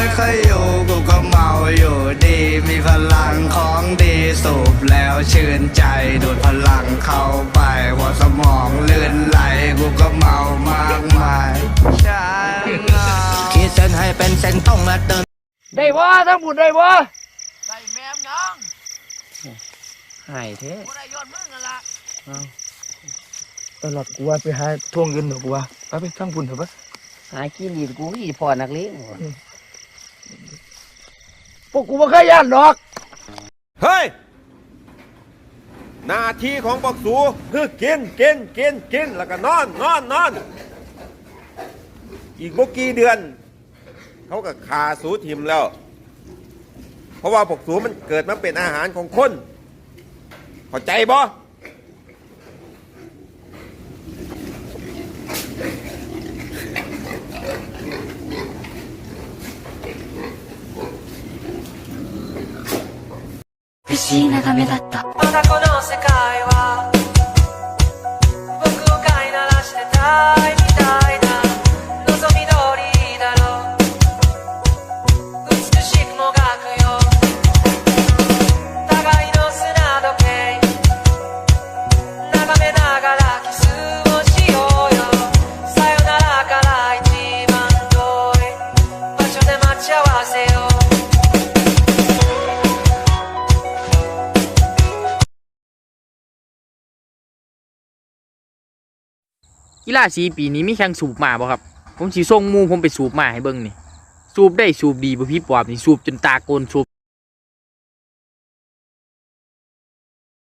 ยอยู่กูก็เมาอยู่ดี มีพลังของดีสูบแล้วชื่นใจดูดพลังเข้าไปหัวสมองลื่นไหลกูก็เมามากมายฉันเหงาขีดเส้นให้เป็นเส้นต้องมาเติมได้บ่ทั้งบุญได้บ่ได้แม่มยังหายแท้บ่ได้ย้อนมึงนั่นล่ะตลอดกูว่าไปหาทวงเงินเถอะกูว่าไปไปทั้งบุญเถอะปะหากินดีกูอีพอนักเลง พวกกูบ่เคยย่านหรอก เฮ้ย หน้าที่ของพวกสูคือกินกินกินกินแล้วก็นอนนอนนอนอีกบกี่เดือน เขาก็ขาสูทิมแล้ว เพราะว่าพวกสูมันเกิดมาเป็นอาหารของคนเข้าใจบ่ 不思議眺めだった。まだこの世界は僕を飼いならしてたい。 กีฬาสีปีนี้มีแข่งสูบหมาบ่ครับ ผมสีส่งมูผมไปสูบหมาให้เบิ้งนี่ สูบได้สูบดีบ่พี่ปอบนี่สูบจนตาโกนสูบ